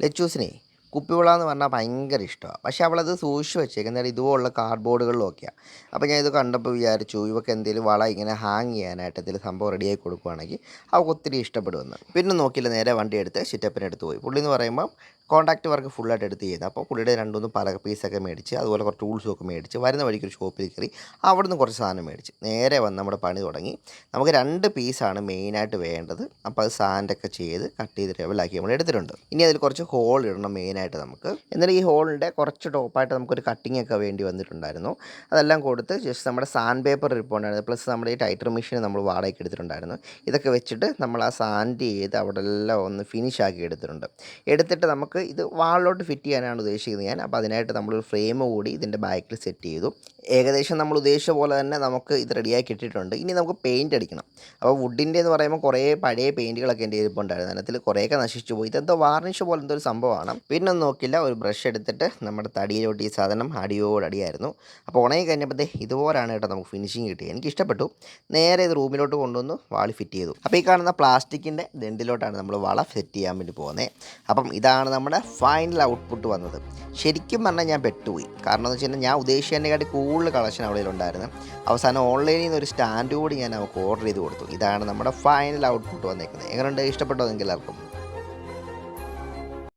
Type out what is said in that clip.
ലച്ചൂസിനെ കുപ്പിവെള്ളം എന്ന് പറഞ്ഞാൽ ഭയങ്കര ഇഷ്ടമാണ് പക്ഷേ അവളത് സൂക്ഷിച്ച് വെച്ചേക്കുന്നത് ഇതുപോലുള്ള കാർഡ്ബോർഡുകളിലൊക്കെയാണ് അപ്പോൾ ഞാൻ ഇത് കണ്ടപ്പോൾ വിചാരിച്ചു ഇവക്ക് എന്തെങ്കിലും വള ഇങ്ങനെ ഹാങ് ചെയ്യാനായിട്ട് എന്തെങ്കിലും സംഭവം റെഡിയായി കൊടുക്കുവാണെങ്കിൽ അവൾക്ക് ഒത്തിരി ഇഷ്ടപ്പെടുമെന്ന്. പിന്നെ നോക്കിയില്ല നേരെ വണ്ടി എടുത്ത് ചിറ്റപ്പിനെടുത്ത് പോയി. പുള്ളി എന്ന് പറയുമ്പോൾ കോൺടാക്ട് വർക്ക് ഫുള്ളായിട്ട് എടുത്ത് ചെയ്യുന്നത് അപ്പോൾ പുള്ളിയുടെ രണ്ടുമൂന്ന് പല പീസൊക്കെ മേടിച്ച് അതുപോലെ കുറച്ച് ടൂൾസും ഒക്കെ മേടിച്ച് വരുന്ന വഴിക്ക് ഒരു ഷോപ്പിൽ കയറി അവിടെ നിന്ന് കുറച്ച് സാധനം മേടിച്ച്. നേരെ വന്ന് നമ്മുടെ പണി തുടങ്ങി. നമുക്ക് രണ്ട് പീസാണ് മെയിനായിട്ട് വേണ്ടത്. അപ്പോൾ അത് സാൻഡൊക്കെ ചെയ്ത് കട്ട് ചെയ്ത് ലെവലാക്കി നമ്മൾ എടുത്തിട്ടുണ്ട്. ഇനി അതിൽ കുറച്ച് ഹോൾ ഇടണം മെയിനായിട്ട് നമുക്ക്. എന്നിട്ട് ഈ ഹോളിന്റെ കുറച്ച് ടോപ്പായിട്ട് നമുക്കൊരു കട്ടിംഗ് ഒക്കെ വേണ്ടി വന്നിട്ടുണ്ടായിരുന്നു. അതെല്ലാം കൊടുത്ത് ജസ്റ്റ് നമ്മുടെ സാൻഡ് പേപ്പർ ഇരിപ്പുണ്ടായിരുന്നു പ്ലസ് നമ്മുടെ ഈ ടൈറ്റർ മെഷീൻ നമ്മൾ വാടകയ്ക്ക് എടുത്തിട്ടുണ്ടായിരുന്നു. ഇതൊക്കെ വെച്ചിട്ട് നമ്മൾ ആ സാൻഡ് ചെയ്ത് അവിടെ എല്ലാം ഒന്ന് ഫിനിഷ് ആക്കി എടുത്തിട്ടുണ്ട്. എടുത്തിട്ട് നമുക്ക് ഇത് വാളിലോട്ട് ഫിറ്റ് ചെയ്യാനാണ് ഉദ്ദേശിക്കുന്നത് ഞാൻ. അപ്പോൾ അതിനായിട്ട് നമ്മൾ ഫ്രെയിം കൂടി ഇതിന്റെ ബാക്കിൽ സെറ്റ് ചെയ്തു. ഏകദേശം നമ്മൾ ഉദ്ദേശിച്ച പോലെ തന്നെ നമുക്ക് ഇത് റെഡിയാക്കി ഇട്ടിട്ടുണ്ട് ഇനി നമുക്ക് പെയിന്റ് അടിക്കണം. അപ്പോൾ വുഡിന്റെ എന്ന് പറയുമ്പോൾ കുറേ പഴയ പെയിന്റുകളൊക്കെ എന്റെ ഇരിപ്പുണ്ടായിരുന്നു അതിനകത്തിൽ കുറേയൊക്കെ നശിച്ചു പോയി. ഇതെന്തോ വാർണിഷ് പോലെ എന്തോ ഒരു സംഭവമാണ്. പിന്നെ നോക്കില്ല. ഒരു ബ്രഷ് എടുത്തിട്ട് നമ്മുടെ തടിയിലോട്ട് ഈ സാധനം അടിയോട് അടിയായിരുന്നു. അപ്പോൾ ഉണങ്ങി കഴിഞ്ഞപ്പോഴത്തേ ഇതുപോലാണ് കേട്ടോ നമുക്ക് ഫിനിഷിങ് കിട്ടിയത്. എനിക്ക് ഇഷ്ടപ്പെട്ടു. നേരെ ഇത് റൂമിലോട്ട് കൊണ്ടുവന്നു വാളി ഫിറ്റ് ചെയ്തു. അപ്പോൾ ഈ കാണുന്ന പ്ലാസ്റ്റിക്കിന്റെ ദണ്ടിലോട്ടാണ് നമ്മൾ വള സെറ്റ് ചെയ്യാൻ വേണ്ടി പോകുന്നത്. അപ്പം ഇതാണ് നമ്മുടെ ഫൈനൽ ഔട്ട്പുട്ട് വന്നത്. ശരിക്കും പറഞ്ഞാൽ ഞാൻ പെട്ടുപോയി. കാരണം എന്ന് വെച്ച് കഴിഞ്ഞാൽ ഞാൻ ഉദ്ദേശിച്ചതിനെക്കാട്ടി കൂടുതൽ കളക്ഷൻ അവിടെ ഉണ്ടായിരുന്നു. അവസാനം ഓൺലൈനിൽ നിന്ന് ഒരു സ്റ്റാൻഡ് കൂടി ഞാൻ അവർക്ക് ഓർഡർ ചെയ്ത് കൊടുത്തു. ഇതാണ് നമ്മുടെ ഫൈനൽ ഔട്ട്പുട്ട് വന്നേക്കുന്നത്. എങ്ങനെയുണ്ട്? ഇഷ്ടപ്പെട്ടോ എല്ലാവർക്കും?